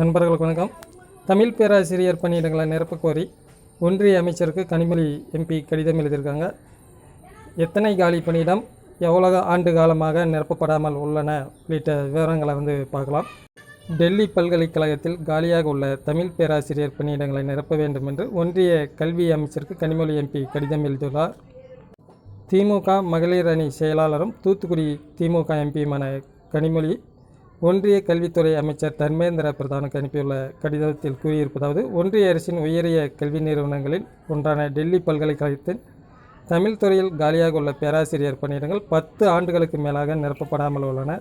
நண்பர்களுக்கு வணக்கம். தமிழ் பேராசிரியர் பணியிடங்களை நிரப்பக்கோரி ஒன்றிய அமைச்சருக்கு கனிமொழி எம்பி கடிதம் எழுதியிருக்காங்க. எத்தனை காலி பணியிடம் எவ்வளோ ஆண்டு காலமாக நிரப்பப்படாமல் உள்ளன உள்ளிட்ட விவரங்களை வந்து பார்க்கலாம். டெல்லி பல்கலைக்கழகத்தில் காலியாக உள்ள தமிழ் பேராசிரியர் பணியிடங்களை நிரப்ப வேண்டும் என்று ஒன்றிய கல்வி அமைச்சருக்கு கனிமொழி எம்பி கடிதம் எழுதியுள்ளார். திமுக மகளிர் அணி செயலாளரும் தூத்துக்குடி திமுக எம்பியுமான கனிமொழி ஒன்றிய கல்வித்துறை அமைச்சர் தர்மேந்திர பிரதானுக்கு அனுப்பியுள்ள கடிதத்தில் கூறியிருப்பதாவது ஒன்றிய அரசின் உயரிய கல்வி நிறுவனங்களில் ஒன்றான டெல்லி பல்கலைக்கழகத்தின் தமிழ் துறையில் காலியாக உள்ள பேராசிரியர் பணியிடங்கள் பத்து ஆண்டுகளுக்கு மேலாக நிரப்பப்படாமல் உள்ளன.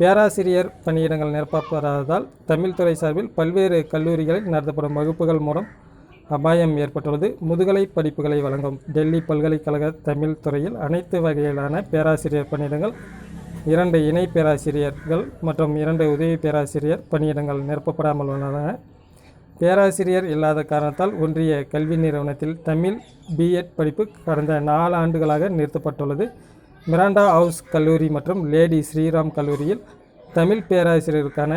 பேராசிரியர் பணியிடங்கள் நிரப்பப்படாததால் தமிழ் துறை சார்பில் பல்வேறு கல்லூரிகளில் நடத்தப்படும் வகுப்புகள் மூலம் அபாயம் ஏற்பட்டுள்ளது. முதுகலை படிப்புகளை வழங்கும் டெல்லி பல்கலைக்கழக தமிழ் துறையில் அனைத்து வகையிலான பேராசிரியர் பணியிடங்கள் இரண்டு இணை பேராசிரியர்கள் மற்றும் இரண்டு உதவி பேராசிரியர் பணியிடங்கள் நிரப்பப்படாமல் உள்ளன. பேராசிரியர் இல்லாத காரணத்தால் ஒன்றிய கல்வி நிறுவனத்தில் தமிழ் பிஎட் படிப்பு கடந்த நாலு ஆண்டுகளாக நிறுத்தப்பட்டுள்ளது. மிராண்டா ஹவுஸ் கல்லூரி மற்றும் லேடி ஸ்ரீராம் கல்லூரியில் தமிழ் பேராசிரியருக்கான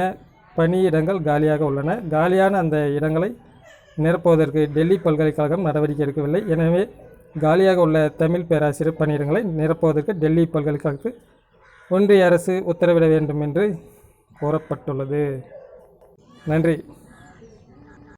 பணியிடங்கள் காலியாக உள்ளன. காலியான அந்த இடங்களை நிரப்புவதற்கு டெல்லி பல்கலைக்கழகம் நடவடிக்கை எடுக்கவில்லை. எனவே காலியாக உள்ள தமிழ் பேராசிரியர் பணியிடங்களை நிரப்புவதற்கு டெல்லி பல்கலைக்கழகத்துக்கு ஒன்றிய அரசு உத்தரவிட வேண்டும் என்று கோரப்பட்டுள்ளது. நன்றி.